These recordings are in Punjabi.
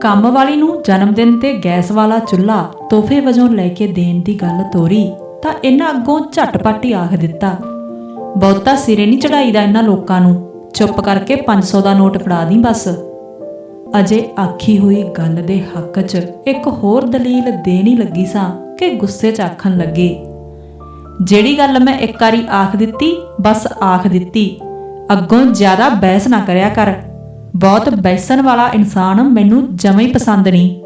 ਕੰਮ ਵਾਲੀ ਨੂੰ ਜਨਮ ਦਿਨ ਤੇ ਗੈਸ ਵਾਲਾ ਚੁੱਲ੍ਹਾ ਤੋਹਫੇ ਵਜੋਂ ਲੈ ਕੇ ਦੇਣ ਦੀ ਗੱਲ ਤੋਰੀ, ਤਾਂ ਇਹਨਾਂ ਅੱਗੋਂ ਝਟਪਟ ਹੀ ਆਖ ਦਿੱਤਾ। ਬਹੁਤਾ ਸਿਰੇ ਨਹੀਂ ਚੜਾਈਦਾ ਇਹਨਾਂ ਲੋਕਾਂ ਨੂੰ, ਚੁੱਪ ਕਰਕੇ 500 ਦਾ ਨੋਟ ਫੜਾ ਦੀ ਬਸ। ਅਜੇ ਆਖੀ ਹੋਈ ਗੱਲ ਦੇ ਹੱਕ 'ਚ ਇੱਕ ਹੋਰ ਦਲੀਲ ਦੇਣੀ ਲੱਗੀ ਸਾਂ ਕਿ ਗੁੱਸੇ 'ਚ ਆਖਣ ਲੱਗੇ। ਜਿਹੜੀ ਗੱਲ ਮੈਂ ਇੱਕ ਵਾਰੀ ਆਖ ਦਿੱਤੀ, ਬਸ ਆਖ ਦਿੱਤੀ। ਅੱਗੋਂ ਜ਼ਿਆਦਾ ਬਹਿਸ ਨਾ ਕਰਿਆ ਕਰ। ਬਹੁਤ ਬੈਸਣ ਵਾਲਾ ਇਨਸਾਨ ਮੈਨੂੰ ਜਮੇ ਹੀ ਪਸੰਦ ਨਹੀਂ।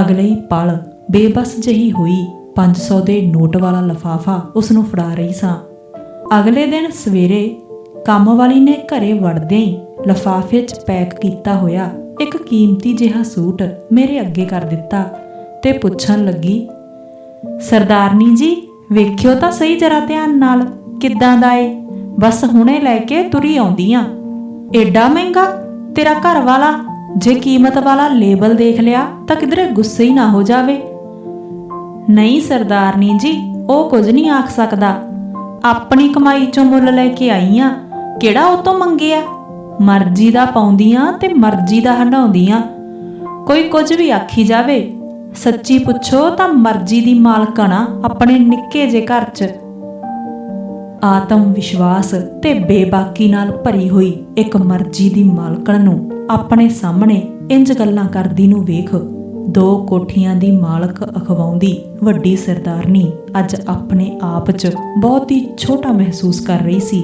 ਅਗਲੇ ਪਲ ਬੇਬਸ ਜਹੀ ਹੋਈ 500 ਦੇ ਨੋਟ ਵਾਲਾ ਲਫਾਫਾ ਉਸ ਨੂੰ ਫੜਾ ਰਹੀ ਸਾਂ। ਅਗਲੇ ਦਿਨ ਸਵੇਰੇ ਕੰਮ ਵਾਲੀ ਨੇ ਘਰੇ ਵੜਦਿਆਂ ਹੀ ਲਫਾਫੇ 'ਚ ਪੈਕ ਕੀਤਾ ਹੋਇਆ ਇੱਕ ਕੀਮਤੀ ਜਿਹਾ ਸੂਟ ਮੇਰੇ ਅੱਗੇ ਕਰ ਦਿੱਤਾ ਤੇ ਪੁੱਛਣ ਲੱਗੀ, ਸਰਦਾਰਨੀ ਜੀ, ਵੇਖਿਓ ਤਾਂ ਸਹੀ ਜਰਾ ਧਿਆਨ ਨਾਲ, ਕਿੱਦਾਂ ਦਾ ਏ? ਬਸ ਹੁਣੇ ਲੈ ਕੇ ਤੁਰੀ ਆਉਂਦੀ ਆ। ਏਡਾ ਮਹਿੰਗਾ ਤੇਰਾ ਘਰ ਵਾਲਾ ਜੇ ਕੀਮਤ ਵਾਲਾ ਲੇਬਲ ਦੇਖ ਲਿਆ ਤਾਂ ਕਿਧਰੇ ਗੁੱਸੇ ਹੀ ਨਾ ਹੋ ਜਾਵੇ। ਨਹੀਂ ਸਰਦਾਰਨੀ ਜੀ, ਉਹ ਕੁਝ ਨਹੀਂ ਆਖ ਸਕਦਾ। ਆਪਣੀ ਕਮਾਈ ਚੋਂ ਮੁੱਲ ਲੈ ਕੇ ਆਈ ਆ ਕਿਹੜਾ ਉਹ ਤੋਂ ਮੰਗਿਆ? ਮਰਜ਼ੀ ਦਾ ਪਾਉਂਦੀਆਂ ਤੇ ਮਰਜ਼ੀ ਦਾ ਹੰਡਾਉਂਦੀਆਂ ਕੋਈ ਕੁਝ ਵੀ ਆਖੀ ਜਾਵੇ, ਸੱਚੀ ਪੁੱਛੋ ਤਾਂ ਮਰਜ਼ੀ ਦੀ ਮਾਲਕਣਾ ਆਪਣੇ ਨਿੱਕੇ ਜੇ ਘਰ 'ਚ। ਆਤਮ ਵਿਸ਼ਵਾਸ ਤੇ ਬੇਬਾਕੀ ਨਾਲ ਭਰੀ ਹੋਈ ਇੱਕ ਮਰਜ਼ੀ ਦੀ ਮਾਲਕਣ ਨੂੰ ਆਪਣੇ ਸਾਹਮਣੇ ਇੰਜ ਗੱਲਾਂ ਕਰਦੀ ਨੂੰ ਵੇਖ ਦੋ ਕੋਠੀਆਂ ਦੀ ਮਾਲਕ ਅਖਵਾਉਂਦੀ ਵੱਡੀ ਸਰਦਾਰਨੀ ਅੱਜ ਆਪਣੇ ਆਪ 'ਚ ਬਹੁਤ ਹੀ ਛੋਟਾ ਮਹਿਸੂਸ ਕਰ ਰਹੀ ਸੀ।